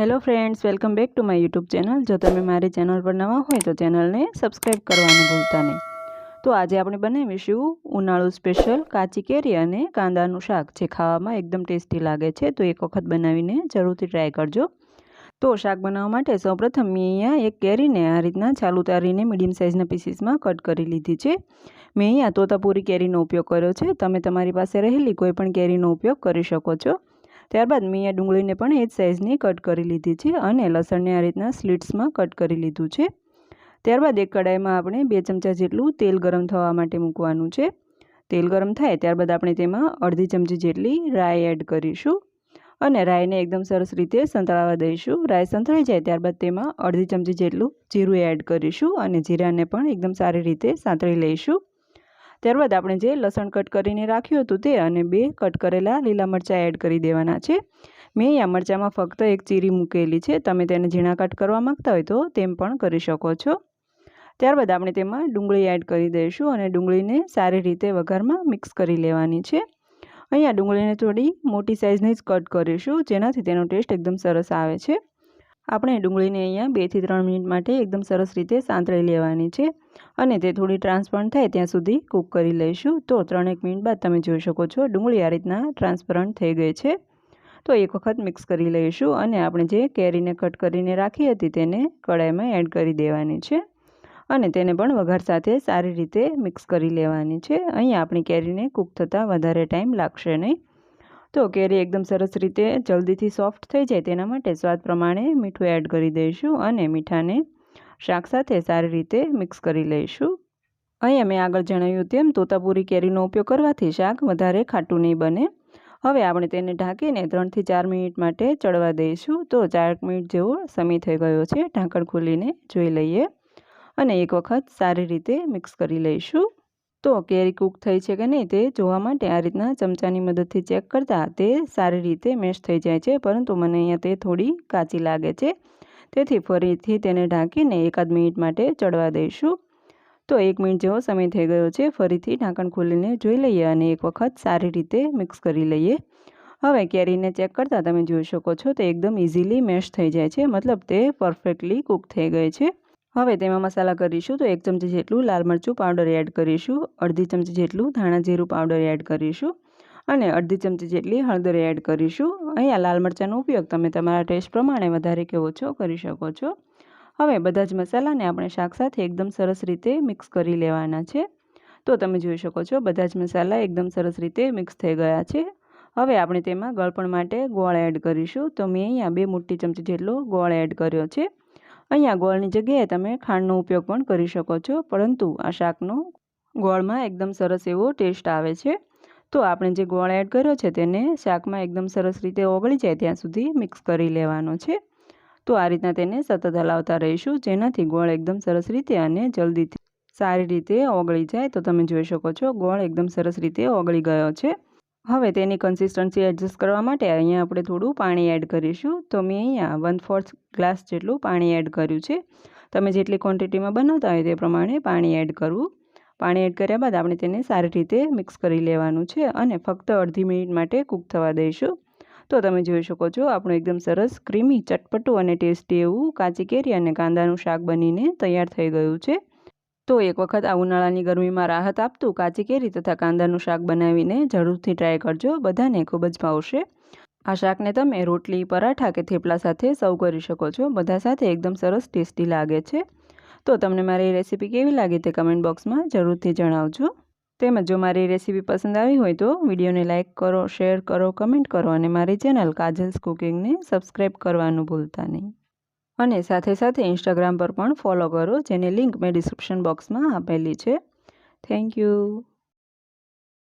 Hello friends welcome back to my YouTube channel જો તમે મારી ચેનલ પર નવા હોય તો ચેનલને સબસ્ક્રાઈબ કરવાનું ભૂલતા નહીં. તો આજે આપણે બનાવીશું ઉનાળુ સ્પેશિયલ કાચી કેરી અને કાંદાનું શાક, જે ખાવામાં એકદમ ટેસ્ટી લાગે છે. તો એક વખત બનાવીને જરૂરથી ટ્રાય કરજો. તો શાક બનાવવા માટે સૌપ્રથમ મેં અહીંયા એક કેરીને આ રીતના ચાલુ ઉતારીને મીડિયમ સાઇઝના પીસીસમાં કટ કરી લીધી છે. મેં અહીંયા તોતાપુરી કેરીનો ઉપયોગ કર્યો છે. તમે તમારી પાસે રહેલી કોઈપણ કેરીનો ઉપયોગ કરી શકો છો. ત્યારબાદ મેં આ ડુંગળીને પણ એ જ સાઇઝની કટ કરી લીધી છે અને લસણને આ રીતના સ્લીટ્સમાં કટ કરી લીધું છે. ત્યારબાદ એક કડાઈમાં આપણે બે ચમચા જેટલું તેલ ગરમ થવા માટે મૂકવાનું છે. તેલ ગરમ થાય ત્યારબાદ આપણે તેમાં અડધી ચમચી જેટલી રાઈ એડ કરીશું અને રાઈને એકદમ સરસ રીતે સંતળાવા દઈશું. રાઈ સંતળાઈ જાય ત્યારબાદ તેમાં અડધી ચમચી જેટલું જીરું એડ કરીશું અને જીરાને પણ એકદમ સારી રીતે સાંતળી લઈશું. ત્યારબાદ આપણે જે લસણ કટ કરીને રાખ્યું હતું તે અને બે કટ કરેલા લીલા મરચાં એડ કરી દેવાના છે. મેં અહીંયા મરચાંમાં ફક્ત એક ચીરી મૂકેલી છે. તમે તેને ઝીણા કટ કરવા માગતા હોય તો તેમ પણ કરી શકો છો. ત્યારબાદ આપણે તેમાં ડુંગળી એડ કરી દઈશું અને ડુંગળીને સારી રીતે વઘારમાં મિક્સ કરી લેવાની છે. અહીંયા ડુંગળીને થોડી મોટી સાઇઝની જ કટ કરીશું જેનાથી તેનો ટેસ્ટ એકદમ સરસ આવે છે. આપણે ડુંગળીને અહીંયા બેથી ત્રણ મિનિટ માટે એકદમ સરસ રીતે સાંતળી લેવાની છે અને તે થોડી ટ્રાન્સપરન્ટ થાય ત્યાં સુધી કૂક કરી લઈશું. તો ત્રણેક મિનિટ બાદ તમે જોઈ શકો છો ડુંગળી આ રીતના ટ્રાન્સપરન્ટ થઈ ગઈ છે. તો એક વખત મિક્સ કરી લઈશું અને આપણે જે કેરીને કટ કરીને રાખી હતી તેને કડાઈમાં એડ કરી દેવાની છે અને તેને પણ વઘાર સાથે સારી રીતે મિક્સ કરી લેવાની છે. અહીંયા આપણી કેરીને કૂક થતાં વધારે ટાઈમ લાગશે નહીં. તો કેરી એકદમ સરસ રીતે જલ્દીથી સોફ્ટ થઈ જાય તેના માટે સ્વાદ પ્રમાણે મીઠું એડ કરી દઈશું અને મીઠાને શાક સાથે સારી રીતે મિક્સ કરી લઈશું. અહીંયા મેં આગળ જણાવ્યું તેમ તોતાપુરી કેરીનો ઉપયોગ કરવાથી શાક વધારે ખાટું નહીં બને. હવે આપણે તેને ઢાંકીને ત્રણથી ચાર મિનિટ માટે ચડવા દઈશું. તો ચાર મિનિટ જેવો સમય થઈ ગયો છે. ઢાંકણ ખોલીને જોઈ લઈએ. અને એક વખત સારી રીતે મિક્સ કરી લઈશું. તો કેરી કૂક થઈ છે કે નહીં તે જોવા માટે આ રીતના ચમચાની મદદથી ચેક કરતાં તે સારી રીતે મેશ થઈ જાય છે, પરંતુ મને અહીંયા તે થોડી કાચી લાગે છે. તેથી ફરીથી તેને ઢાંકીને એકાદ મિનિટ માટે ચડવા દઈશું. તો એક મિનિટ જેવો સમય થઈ ગયો છે, ફરીથી ઢાંકણ ખોલીને જોઈ લઈએ અને એક વખત સારી રીતે મિક્સ કરી લઈએ. હવે કેરીને ચેક કરતાં તમે જોઈ શકો છો, તે એકદમ ઇઝીલી મેશ થઈ જાય છે, મતલબ તે પરફેક્ટલી કૂક થઈ ગઈ છે. હવે તેમાં મસાલા કરીશું તો એક ચમચી જેટલું લાલ મરચું પાવડર એડ કરીશું, અડધી ચમચી જેટલું ધાણા જીરું પાવડર એડ કરીશું અને અડધી ચમચી જેટલી હળદર એડ કરીશું. અહીંયા લાલ મરચાંનો ઉપયોગ તમે તમારા ટેસ્ટ પ્રમાણે વધારે કે ઓછો કરી શકો છો. હવે બધા જ મસાલાને આપણે શાક સાથે એકદમ સરસ રીતે મિક્સ કરી લેવાના છે. તો તમે જોઈ શકો છો બધા જ મસાલા એકદમ સરસ રીતે મિક્સ થઈ ગયા છે. હવે આપણે તેમાં ગળપણ માટે ગોળ એડ કરીશું. તો મેં અહીંયા બે મોટી ચમચી જેટલો ગોળ એડ કર્યો છે. અહીંયા ગોળની જગ્યાએ તમે ખાંડનો ઉપયોગ પણ કરી શકો છો, પરંતુ આ શાકનો ગોળમાં એકદમ સરસ એવો ટેસ્ટ આવે છે. તો આપણે જે ગોળ એડ કર્યો છે તેને શાકમાં એકદમ સરસ રીતે ઓગળી જાય ત્યાં સુધી મિક્સ કરી લેવાનો છે. તો આ રીતના તેને સતત હલાવતા રહીશું, જેનાથી ગોળ એકદમ સરસ રીતે અને જલ્દીથી સારી રીતે ઓગળી જાય. તો તમે જોઈ શકો છો, ગોળ એકદમ સરસ રીતે ઓગળી ગયો છે. હવે તેની કન્સિસ્ટન્સી એડજસ્ટ કરવા માટે અહીંયા આપણે થોડું પાણી એડ કરીશું. તો મેં અહીંયા વન ફોર્થ ગ્લાસ જેટલું પાણી એડ કર્યું છે. તમે જેટલી ક્વોન્ટિટીમાં બનાવતા હોય તે પ્રમાણે પાણી એડ કરવું. પાણી એડ કર્યા બાદ આપણે તેને સારી રીતે મિક્સ કરી લેવાનું છે અને ફક્ત અડધી મિનિટ માટે કૂક થવા દઈશું. તો તમે જોઈ શકો છો, આપણું એકદમ સરસ ક્રીમી ચટપટું અને ટેસ્ટી એવું કાચી કેરી અને કાંદાનું શાક બનીને તૈયાર થઈ ગયું છે. તો એક વખત આ ઉનાળાની ગરમીમાં રાહત આપતું કાચી કેરી તથા કાંદાનું શાક બનાવીને જરૂરથી ટ્રાય કરજો, બધાને ખૂબ જ ભાવશે. આ શાકને તમે રોટલી, પરાઠા કે થેપલા સાથે સર્વ કરી શકો છો, બધા સાથે એકદમ સરસ ટેસ્ટી લાગે છે. તો તમને મારી રેસીપી કેવી લાગી તે કમેન્ટ બોક્સમાં જરૂરથી જણાવજો. તેમજ જો મારી રેસીપી પસંદ આવી હોય તો વિડીયોને લાઇક કરો શેર કરો કમેન્ટ કરો અને મારી ચેનલ કાજલ્સ કુકિંગને સબસ્ક્રાઈબ કરવાનું ભૂલતા નહીં. અને સાથે સાથે ઇન્સ્ટાગ્રામ પર પણ ફોલો કરો, જેની લિંક મેં ડિસ્ક્રિપ્શન બોક્સમાં આપેલી છે. Thank you